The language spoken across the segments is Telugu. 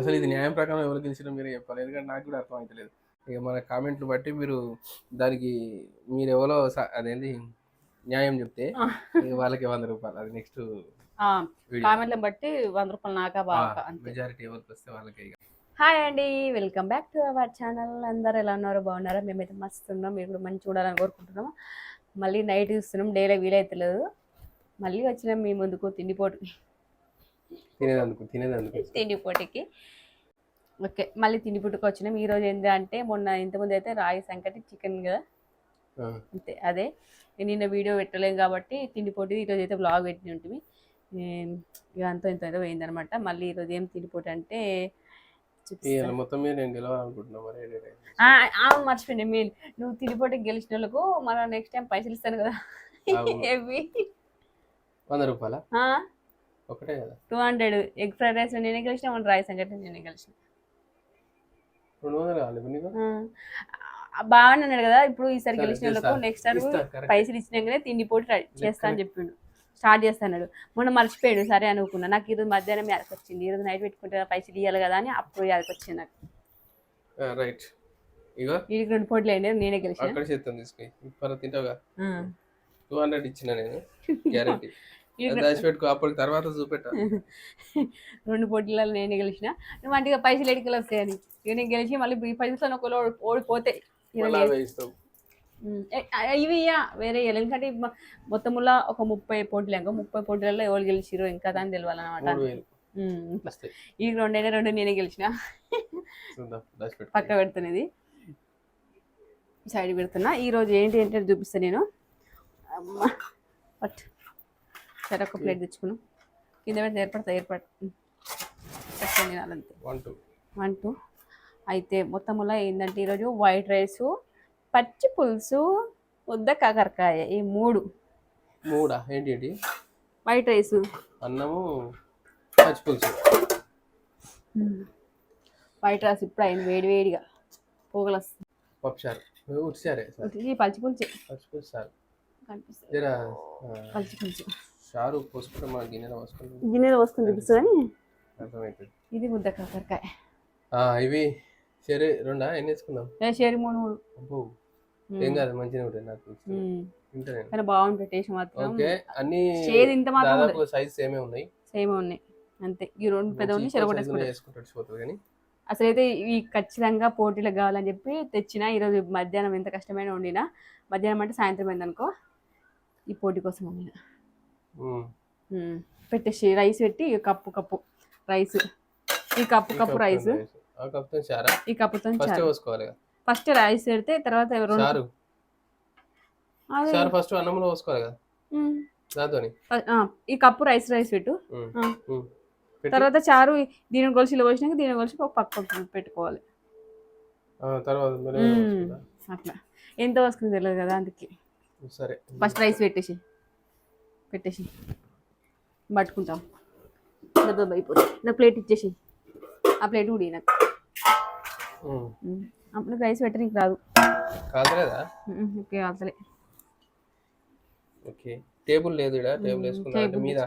అసలు ఇది న్యాయం ప్రకారం ఎవరు గెలిచినా మీరే చెప్పాలి. ఎందుకంటే నాకు కూడా అర్థం అవుతలేదు ఇక మన కామెంట్లు బట్టి మీరు దానికి మీరు ఎవరో అదేంటి న్యాయం చెప్తే వాళ్ళకి వంద రూపాయలు. అది నెక్స్ట్ కామెంట్లను బట్టి వంద రూపాయలు నాకా బాగా మెజారిటీ ఎవరికి వస్తే వాళ్ళకి హాయ్ అండి welcome back to our channel. అందరు ఎలా ఉన్నారు? బాగున్నారా? మేమైతే మస్తు ఉన్నాం. మీరు కూడా మంచి చూడాలని కోరుకుంటున్నాం మళ్ళీ నైట్ చూస్తున్నాం. డేలో వీలైతలేదు. మళ్ళీ వచ్చినాం మీ ముందుకు తిండిపోటు. తినేదందుకు తినేదందుకు. తిండిపోటీకి. ఓకే మళ్ళీ తిండిపోటుకు వచ్చినాం. ఈరోజు ఏంటి అంటే మొన్న ఇంతకుముందు అయితే రాగి సంకటి చికెన్ కదా? అంతే అదే. నేను నిన్న వీడియో పెట్టలేము కాబట్టి తిండిపోటీ ఈరోజు అయితే బ్లాగ్ పెట్టి ఉంటుంది. ఇక అంతా ఇంత ఏదో పోయిందనమాట. మళ్ళీ ఈరోజు ఏం తిండిపోటీ అంటే మొత్తం మర్చిపోయింది మీరు నువ్వు తిరిగిపోటీ గెలిచిన వాళ్ళకు మన నెక్స్ట్ టైం పైసలు ఇస్తాను కదా. వంద రూపాయల? ఒకటే కదా. Two hundred egg fried rice నేనే గెలిచిన మన రైస్ సంగటి నేనే గెలిచిన రెండు వందలు నీకు? బాగానే అన్నాడు కదా ఇప్పుడు ఈసారి సరే, గెలిచిన వాళ్ళకు. Next correct. పైసలు ఇచ్చినాకనే తిండిపోటీ రెడీ చేస్తా అని చెప్పిండు. స్టార్ట్ చేస్తాడు మొన్న మర్చిపోయాడు సరే అనుకున్నా. నాకు ఈరోజు మధ్యాహ్నం యాదకి వచ్చింది. ఈరోజు నైట్ పెట్టుకుంటే పైసలు ఇవ్వాలి కదా అని అప్పుడు యాదకి వచ్చింది నాకు. రైట్. ఇగో వీడికి రెండు పోటీలు అయినాయి నేనే గెలిచిన. అక్కడ చేస్తాను తీసుకుని. తింటావుగా. టూ హండ్రెడ్ ఇచ్చిన నేను గ్యారంటీ. దాచిపెట్టుకో అప్పటికి తర్వాత చూపెట్టా. రెండు పోటీలలో నేనే గెలిచిన. నువ్వు అంటే పైసలు ఎడికలు వస్తాయని ఇక నేను గెలిచి మళ్ళీ ఈ పైసలు ఒకళ్ళు ఓడి- ఓడిపోతే ఇక మళ్ళీ లేదు. అవే ఇస్తావు. ఉమ్, ఏ- ఆ, ఇవి ఇయ్య, వేరే ఇయ్యాలి. ఎందుకంటే మొ- మొత్తములా ఒక ముప్పై పోటీలు ఇంకా ముప్పై పోటీలలో ఎవరు గెలిచిరో ఇంకా దాన్ని తెలియాలన్నమాట ఈ రెండైనా రెండు నేనే గెలిచిన. పక్క పెడుతున్నది. సైడ్ పెడుతున్నా. ఈ రోజు ఏంటి ఏంటి అని చూపిస్తాను నేను. అమ్మా పట్ సరే ఒక ప్లేట్ తెచ్చుకున్నాం కింద పెడితే ఏర్పడతా ఏర్పడ. చక్కని తినాలంతే. One two. అయితే మొత్తములో ఏంటంటే ఈరోజు వైట్ రైసు పచ్చి పులుసు ముద్ద కాకరకాయ ఈ మూడు. మూడా? ఏంటి వైట్ రైసు. అన్నము పచ్చి పులుసు. వైట్ రైస్ ఇప్పుడు అయింది వేడి వేడిగా. పోగలు వస్తుంది పప్పుచారు. ఉట్టిచారే పచ్చి పులుసు. పచ్చి పులుసు సార్ కనిపిస్తుంది పచ్చి పులుసు. చారు పోసుకుంటే మా గిన్నెలో పోసుకుంటే గిన్నెలో వస్తుంది చూపిస్తుంది కానీ అర్థమవుతుంది ఇది ముద్ద కాకరకాయ. ఆ, ఇవి సరే రెండా? ఎన్ని వేసుకుందాం? ఏ షేరి మూడు మూడు. అబ్బో ఏం కాదు మంచిగా ఉంటాయి నాకు కానీ బాగుంటుంది టేస్ట్ మాత్రం. ఓకే అన్ని షేర్ ఇంత మాత్రం సైజ్ సేమే ఉన్నాయి. సేమ్ ఉన్నాయి. అంతే. ఈ రెండు పెద్ద ఉన్నాయి పోతుంది కానీ. అసలు అయితే ఇవి ఖచ్చితంగా పోటీలకు కావాలని చెప్పి తెచ్చిన ఈరోజు మధ్యాహ్నం ఎంత కష్టమైన వండినా మధ్యాహ్నం అంటే సాయంత్రం అయిందనుకో ఈ పోటీ కోసం వండిన. పెట్టేసి రైస్ పెట్టి కప్పు కప్పు. రైస్. ఈ కప్పు కప్పు రైస్. ఈ కప్పుతో ఫస్ట్ రైస్ పెడితే తర్వాత రెండు చారు ఫస్ట్ అన్నంలో పోసుకోవాలి కదా. దాంతోని. ఈ కప్పు రైస్ రైస్ పెట్టు. తర్వాత చారు దీని గొలుసు ఇలా పోసినాక దీని గొలుసు పక్క పెట్టుకోవాలి. తర్వాత. అట్లా. ఎంత వస్తుంది తెలియదు కదా అందుకే. సరే. ఫస్ట్ రైస్ పెట్టేసి. పెట్టేసి పట్టుకుంటాం. దెబ్బ అయిపోతుంది నా ప్లేట్ ఇచ్చేసి ఆ ప్లేట్ కూడా నాకు. అప్పుడు రైస్ పెట్టడానికి రాదు. ఓకే అసలే ఓకే. టేబుల్ లేదు ఇక్కడ టేబుల్ వేసుకున్నా. మీద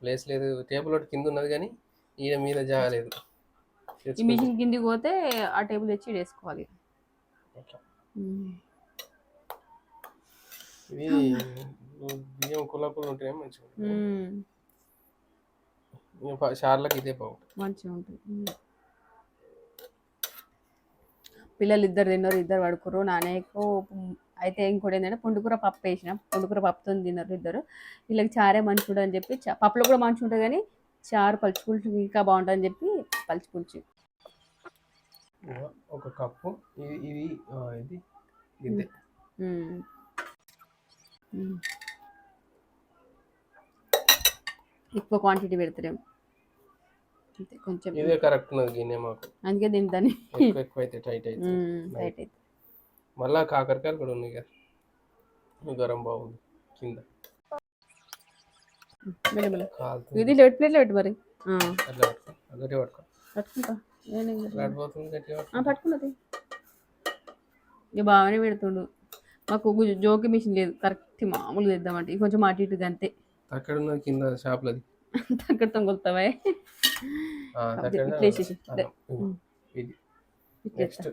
ప్లేస్ లేదు. టేబుల్ ఒకటి కింద ఉన్నది కానీ ఈయన మీద జాగలేదు ఈ మిషన్ కిందికి పోతే ఆ టేబుల్ తెచ్చి ఈడ వేసుకోవాలి. ఇది బియ్యం కులకులు ఉంటేనే మంచిగా ఇదే మంచిగా ఉంటుంది. పిల్లలు ఇద్దరు తిన్నారు ఇద్దరు పడుకురు నాన్నయ్యకు అయితే ఇంకోటి ఏంటంటే పుండుకూర పప్పు వేసిన పుండుకూర పప్పుతో తిన్నారు ఇద్దరు. వీళ్ళకి చారే మంచిగా అని చెప్పి పప్పులో కూడా మంచిగా ఉంటుంది కానీ చారు పలుచుకుంటూ ఇంకా బాగుంటుందని చెప్పి ఇదిగో ఒక కప్పు ఇది ఇది. ఇది ఇదే ఎక్కువ క్వాంటిటీ పెడతారేమో అంతే కొంచెం. ఇదే కరెక్ట్ గిన్నె మాకు. అందుకే తింటాను ఎక్కువ అయితే టైట్ అయితే రైట్ అయితే మళ్ళా కాకరకాయలు కూడా ఉన్నాయి కదా. గరం బాగుంది. కింద. ఇది లెట్ ప్లేట్లో పెట్టు మరి. అట్లా పట్టుకో. పట్టుకో. పట్టుకుంటా. పట్టుకున్నది ఇక బాగానే పెడుతుండు. మాకు జోకి మిషన్ లేదు. కరెక్ట్ మామూలుగా తెద్దామంటే కొంచెం అటు ఇటు అంతే. అక్కడ ఉన్నది కింద కొలుతావా? ఆ, అదే, నెక్స్ట్.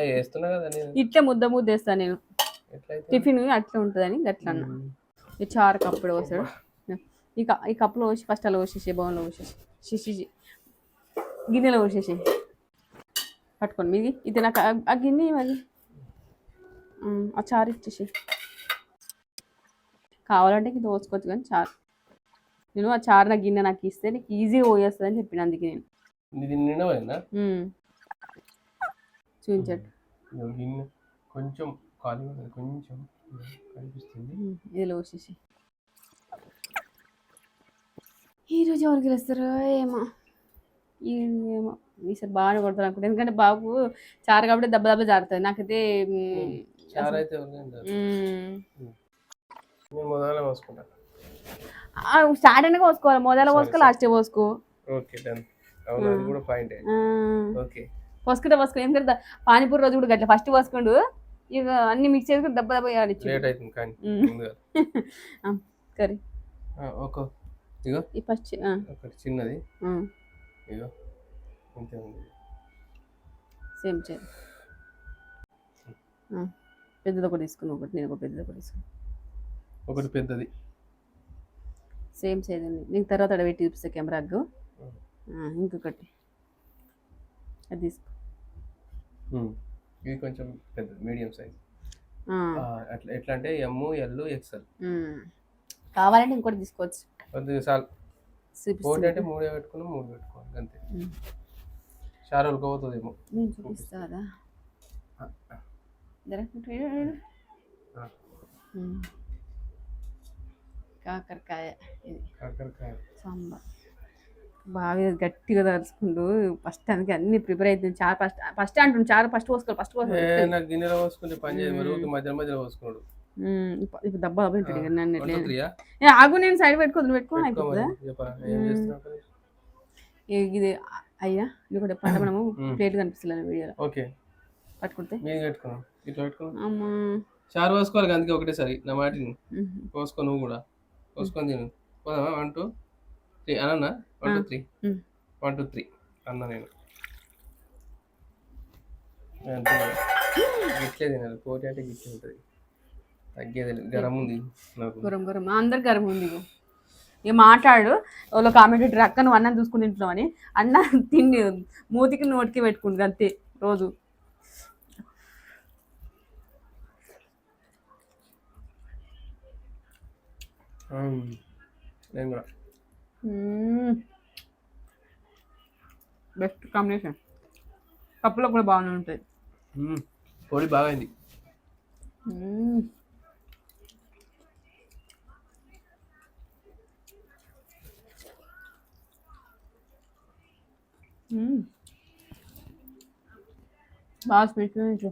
వేస్తున్నా కదా ఇట్లా ముద్ద ముద్ద వేస్తాను నేను. టిఫిన్ అట్లా ఉంటుందని అట్లా అన్న. ఈ చారు కప్పుడు పోసాడు. ఈ ఈ కప్పులో పోసి ఫస్ట్ అలా పోసేసి బౌన్లో పోసేసి శిషి గిన్నెలో పోసేసి. పట్టుకోండి మీది? ఇది నాకు ఆ- గిన్నె మరి. ఆ చారు ఇచ్చేసి. కావాలంటే ఇది పోసుకోవచ్చు కానీ చారు నేను ఆ చారు నా గిన్నె నాకు ఇస్తే నీకు ఈజీగా పోయేస్తుంది అని చెప్పిన అందుకే నేను. గిన్నె. కొంచెం ఖాళీ కొంచెం కనిపిస్తుంది. ఈరోజు ఎవరు గెలుస్తారో ఏమో. ఈ ఏమో. ఈసారి బాగా కొడతారు అనుకుంటా. ఎందుకంటే బాబు చారు కాబట్టి దెబ్బ దెబ్బ జారుతుంది నాకైతే చారు అయితే నేను మొదలనే పోసుకుంటా ఆ, స్టార్ట్ అయినా పోసుకోవాలి. మొదల పోసుకో లాస్ట్ పోసుకో. Okay done. అవును అది కూడా పాయింట్ ఓకే. పోసుకుంటే పోసుకో. ఎందుకంటే పానీపూరి రోజు కూడా గట్ల. ఫస్ట్ పోసుకోండు. ఇక అన్ని మిక్స్ చేసుకుని దెబ్బ దెబ్బ చేయాలి లేట్ అవుతుంది కానీ కర్రీ. ఆ, ఒక ఇగో. ఈ ఫస్ట్ ఒకటి చిన్నది. ఇగో. ఇంతే ఉంది. సేమ్ చేయాలి పెద్దది ఒకటి తీసుకుని ఒకటి నేను ఒక పెద్దది ఒకటి తీసుకుని ఒకటి పెద్దది. సేమ్ సైజ్ ఉంది. నీకు తర్వాత పెట్టి చూపిస్తా కెమెరాకు ఇంకొకటి. అది తీసుకో. ఉమ్. ఇది కొంచెం పెద్దది మీడియం సైజ్ అట్లా ఎట్లా అంటే ఎమ్ ఎల్ ఎక్స్ఎల్. కావాలంటే ఇంకోటి తీసుకోవచ్చు. కొద్దిగా చూపిస్తా. ఒకటి అంటే మూడే పెట్టుకున్నాం మూడు పెట్టుకోవాలి అంతే. ఉమ్. షారోల్ పోతుందేమో. నేను కాకరకాయ ఇది. కాకరకాయ. సాంబార్. బాగా గట్టిగా తరుచుకుంటూ ఫస్ట్ అందుకే అన్ని ప్రిపేర్ అవుతుంది చాలా ఫస్ట్ ఫస్ట్ అంటుంది చాలా ఫస్ట్ పోసుకోవాలి ఫస్ట్ పోసుకోవాలి గిన్నెలో పోసుకుంటే పని చేయదు. మరి మధ్య మధ్యలో పోసుకున్నాడు. ఇప్పుడు ఉంటాడు ఇక నన్ను ఆగు నేను సైడ్ పెట్టుకోదు పెట్టుకోని అయిపోతుందా? ఇది అయ్యా ఇది కూడా పంట మనము. ప్లేట్ కనిపిస్తుంది వీడియోలో. ఓకే. పట్టుకుంటే? మీరు పెట్టుకున్నాం ఇట్లా పెట్టుకున్నాం అమ్మా. చారు పోసుకోవాలి అందుకే ఒకటేసారి నా మాటిని. పోసుకో నువ్వు కూడా. పోసుకొని తిను. పోదామా? One two three. అన్నా? One two three. One two three. అన్నా నేను. గిట్లే తినాలి. పోటీ అంటే గిట్లే ఉంటుంది. తగ్గేది. గరం ఉంది నాకు. గురం గురం. అందరు గరం ఉంది. ఇక మాట్లాడు. ఎవరో కామెంట్ అక్క నువ్వు అన్నం చూసుకుని తింటున్నావు అని. అన్న తిండి మూతికి నోటికి పెట్టుకుంటుంది అంతే. రోజు. నేను కూడా. బెస్ట్ కాంబినేషన్ కప్పులో కూడా బాగానే ఉంటాయి. పొడి బాగైంది. బాగా స్వీట్ నుంచి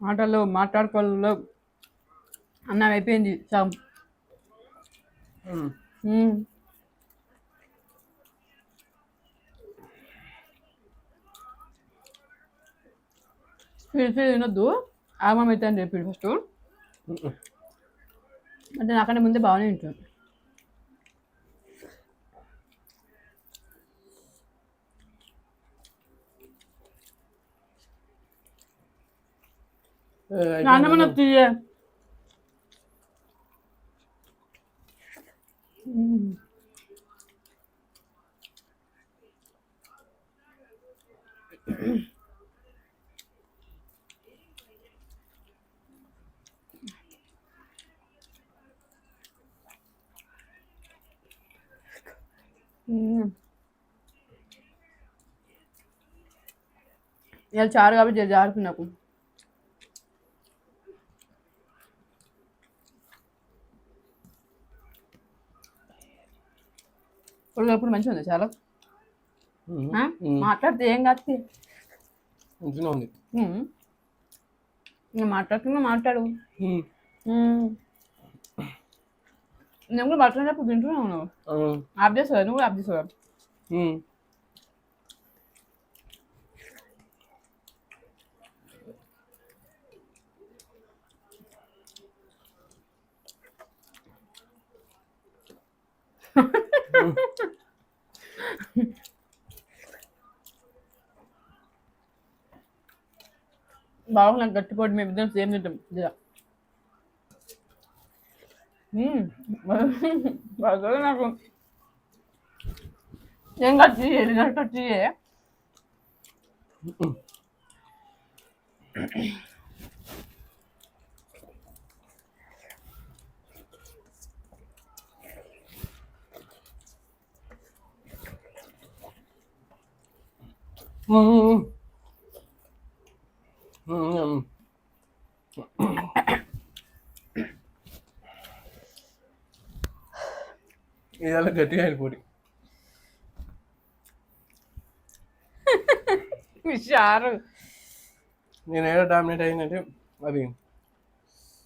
మాటల్లో మాట్లాడుకోవాలలో అన్నం అయిపోయింది సగం. స్పీడ్ స్పీడ్ తినొద్దు అని చెప్పి ఫస్ట్. అంటే నాకంటే ముందే బాగానే ఉంటుంది ఏ, అయిపోయింది. నాన్నమ్మ తీయ ఇవాళ చారు కాబట్టి ఇప్పుడు మంచిగా ఉంది చాలా. మాట్లాడితే ఏం కాదు. మంచిగా ఉంది. మాట్లాడుతున్నా మాట్లాడు. నేను కూడా బట్టలు తింటున్నాను నువ్వు. ఆఫ్ చేస్తావు నువ్వు కూడా ఆఫ్ చేస్తావు బాగా నాకు గట్టిపోటీ మేము ఇద్దరం సేమ్ తింటాం. ఇదిగా. బాగా నాకు ఏం కట్టి ఏం కట్టి ఇవాళ గట్టిగా అయిన పోటీ హుషారు నేను ఏదో డామినేట్ అయిందంటే అది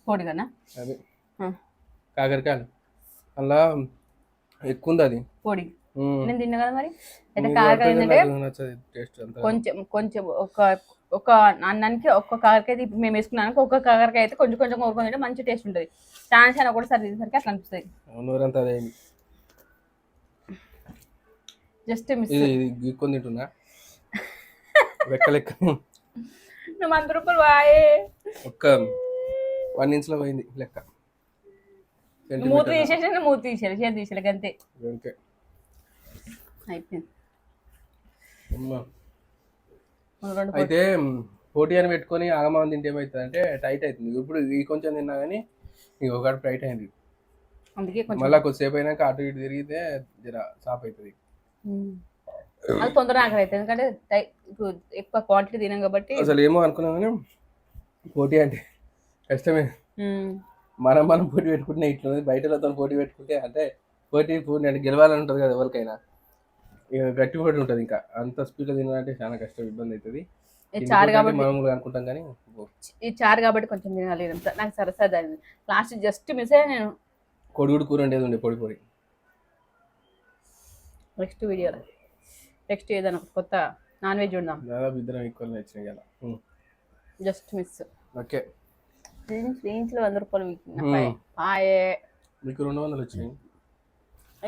కోడి కన్నా అది కాకరకాయలు అలా ఎక్కువ ఉంది అది కోడి ఉమ్. నేను తిన్నా కదా మరి? అయితే పడుతుంది, ఏంటంటే కొంచెం కొంచెం ఒక ఒక అన్నానికి ఒక్క కాకరకాయ మేము వేసుకున్నానికి ఒక్క కాకరకాయ అయితే కొంచెం కొంచెం కోరుకొని తింటే మంచి టేస్ట్ ఉంటుంది. ఛాన్స్ అయినా కూడా సరి తినేసరికి అట్లా అనిపిస్తుంది. జస్ట్ మిస్ గీక్కొని తింటున్నా. నువ్వు వంద రూపాయలు వాయే. ఒక్క వన్ ఇంచ్లో పోయింది లెక్క. మూతి తీసేసి మూతి తీసేయాలి చేతి తీసేయాలి అంతే అయిపోయింది. అయితే పోటీ అని పెట్టుకొని ఆగమాన్ తింటే ఏమవుతుంది అంటే టైట్ అవుతుంది. ఇప్పుడు ఈ కొంచెం తిన్నా కానీ ఇక ఒకటి టైట్ అయింది. అందుకే మళ్ళీ కొద్దిసేపు అయినాక అటు ఇటు తిరిగితే జర సాప్ అవుతుంది. అది తొందరగా ఆకలి అవుతుంది. ఎందుకంటే ఇప్పుడు ఎక్కువ క్వాంటిటీ తినాం కాబట్టి అసలు ఏమో అనుకున్నాం కానీ పోటీ అంటే కష్టమే. మనం మనం పోటీ పెట్టుకుంటే ఇట్లా బయటలతో పోటీ పెట్టుకుంటే అంటే పోటీ పోటీ అంటే గెలవాలని ఉంటుంది కదా ఎవరికైనా. ఇక గట్టి ఉంటుంది ఇంకా. అంత స్పీడ్లో తినాలంటే చాలా కష్టం ఇబ్బంది అవుతుంది చారు కాబట్టి మామూలుగా అనుకుంటాం కానీ ఈ చారు కాబట్టి కొంచెం తినాలి. నాకు సరసరి అయింది లాస్ట్ జస్ట్ మిస్ అయ్యా నేను. కొడుగుడు కూర ఉండేది ఉండే పొడి పొడి. నెక్స్ట్ వీడియోలో నెక్స్ట్ ఏదైనా కొత్త నాన్ వెజ్ ఉందాం దాదాపు ఇద్దరం ఈక్వల్ కదా ఉమ్. Just miss okay. రేంజ్లో వంద రూపాయలు పాయే మీకు రెండు వందలు వచ్చినాయి.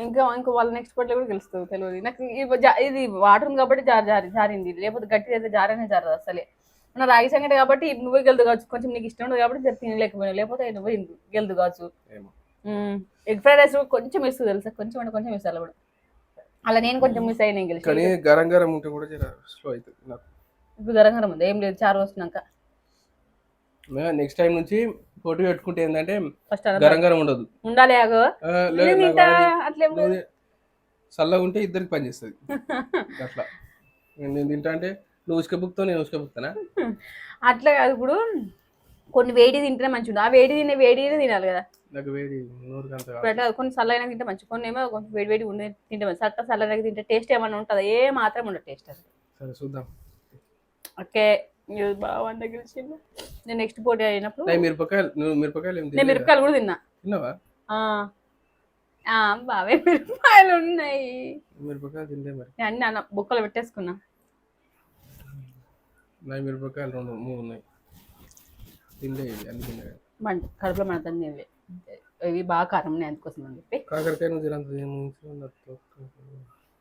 ఇంకా ఇంకా వాళ్ళ నెక్స్ట్ పట్ల కూడా తెలుస్తుంది తెలియదు నాకు ఇది వాటర్ ఉంది కాబట్టి జారి జారి జారింది లేకపోతే గట్టి అయితే జారనే జారదు అసలే. మన రాగి సంగటి కాబట్టి నువ్వే గెలుదు కావచ్చు. కొంచెం నీకు ఇష్టం ఉండదు కాబట్టి జర తినలేకపోయినావు లేకపోతే నువ్వే గెలుదు కావచ్చు. ఎగ్ ఫ్రైడ్ రైస్ కొంచెం మిస్ తెలుసా? కొంచెం అంటే కొంచెం మిస్ అలా కూడా. అలా నేను కొంచెం మిస్ అయ్యి నేను కానీ గెలిచి గరం గరం ఉంటే కూడా స్లో అవుతుంది నాకు. ఇప్పుడు గరం గరం ఉంది. ఏం లేదు. చారు వస్తున్నాక నెక్స్ట్ టైం నుంచి పోటీ పెట్టుకుంటే ఏంటంటే గరం గరం ఉండదు. ఉండాలి తింటా. చల్లగా ఉంటే ఇద్దరికి పని చేస్తుంది. అట్లా. నేను తింటా అంటే నువ్వు ఉసుక బుక్తో నేను ఉసుక బుక్తానా? అట్లా కాదు ఇప్పుడు కొన్ని వేడి తింటేనే మంచిగా ఆ వేడి తినే వేడి తినాలి కదా. నాకు వేడి అట్లా కొన్ని చల్లైన తింటే మంచి కొన్ని ఏమో కొంచెం వేడి వేడి ఉండే తింటే మంచి చట్ట చల్లగా తింటే టేస్ట్ ఏమైనా ఉంటుందా? ఏ మాత్రం ఉండదు టేస్ట్ అది. సరే చూద్దాం. ఓకే. బాగుంది గెలిచింది నేను నెక్స్ట్ పోటీ అయినప్పుడు మిరపకాయలు నువ్వు మిరపకాయలు నేను? మిరపకాయలు కూడా తిన్నా. తిన్నావా? ఆ. ఆ, బావే మిరపకాయలు ఉన్నాయి. మిరపకాయలు తింటే మరి. నేను అన్ని అన్న బుక్కలు పెట్టేసుకున్నా. నా మిరపకాయలు రెండు మూడు ఉన్నాయి. ఇవి అన్ని తిన్నా మంట కడుపులో మన తండ్రి ఇవి బాగా కారం ఉన్నాయి అందుకోసం అని చెప్పి. కాకరకాయ నువ్వు తినంత తిను.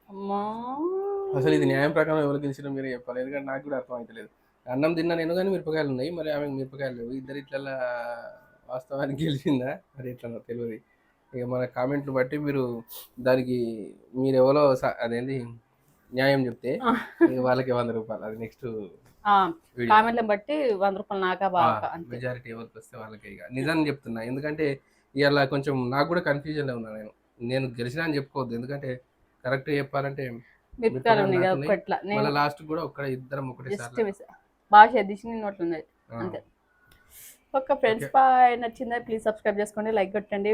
అమ్మా. అసలు ఇది న్యాయం ప్రకారం ఎవరు గెలిచినా మీరు చెప్పాలి ఎందుకంటే నాకు కూడా అర్థం అవుతలేదు అన్నం తిన్నా నేను కానీ మిరపకాయలు ఉన్నాయి మరి ఆమె మిరపకాయలు లేవు. ఇద్దరు ఇట్లా వాస్తవానికి గెలిచిందా మరి ఎట్లా తెలియదు. ఇక మన కామెంట్లు బట్టి మీరు దానికి మీరు ఎవరో అదేంటి న్యాయం చెప్తే వాళ్ళకి వంద రూపాయలు. అది నెక్స్ట్ కామెంట్లను బట్టి వంద రూపాయలు నాకా బాగా మెజారిటీ ఎవరికి వస్తే వాళ్ళకి ఇక. నిజం చెప్తున్నా. ఎందుకంటే ఇవాళ కొంచెం నాకు కూడా కన్ఫ్యూజన్లో ఉన్నా నేను. నేను గెలిచినా అని చెప్పుకోవద్దు. ఎందుకంటే కరెక్ట్ చెప్పాలంటే మళ్ళీ లాస్ట్ కూడా ఒక్కడ ఇద్దరం ఒకటే బాగా చేసి నోట్లు ఉన్నది. అంతే. Okay friends bye. నచ్చిందా ప్లీజ్ సబ్స్క్రైబ్ చేసుకోండి లైక్ కొట్టండి.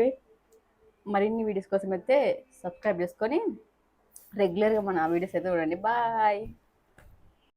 మరిన్ని వీడియోస్ కోసం అయితే సబ్స్క్రైబ్ చేసుకొని రెగ్యులర్గా మన వీడియోస్ అయితే చూడండి. బాయ్.